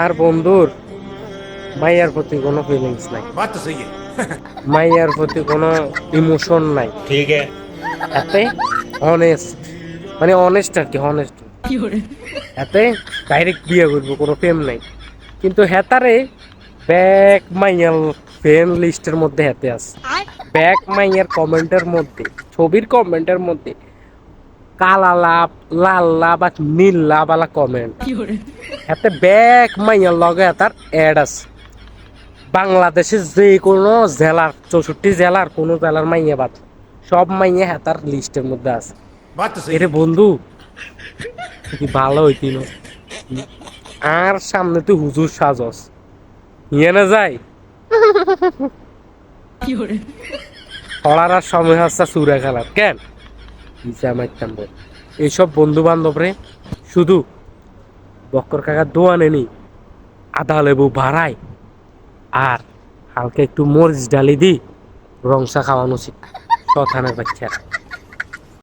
আর বন্ধুর মাইয়ার প্রতি কোনো ফিলিংস নাই। মাইয়ার প্রতি কোনো ইমোশন নাই। ঠিক আছে। অনেস্ট মানে অনেস্ট আর কি অনেস্ট এতে ডাইরেক্ট বিয়ে করব কোনো প্রেম নাই। কিন্তু হেতারে ব্যাক মাইয়াল ফ্রেন্ড লিস্টের মধ্যে হেতে আছে। ব্যাক মাইয়ার কমেন্টের মধ্যে ছবির কমেন্টের মধ্যে। কালা লাভ লাল লাভ আর নীল লাভ আলা কমেন্ট এতে ব্যাগ মাইয়ার লগে তার অ্যাড আছে। বাংলাদেশের যে কোনো জেলার চৌষট্টি জেলার কোনো জেলার মাইয়া বাদ। সব মাইয়া হ্যাঁ হেতার লিস্টের মধ্যে আছে। এরে বন্ধু কি ভালো হইতিল আর সামনে তুই হুজুর সাজস। ইয়ে না যাই। হলার আর সময় হাসা সুরে খেলার। কেন? মারতাম বল এইসব বন্ধু বান্ধবরে শুধু বক্কর কাকার দোয়ানে নি আদা লেবু ভাড়াই আর হালকা একটু মরিচ ডালি দি, রংসা খাওয়ানো উচিত সথানের বাচ্চারা।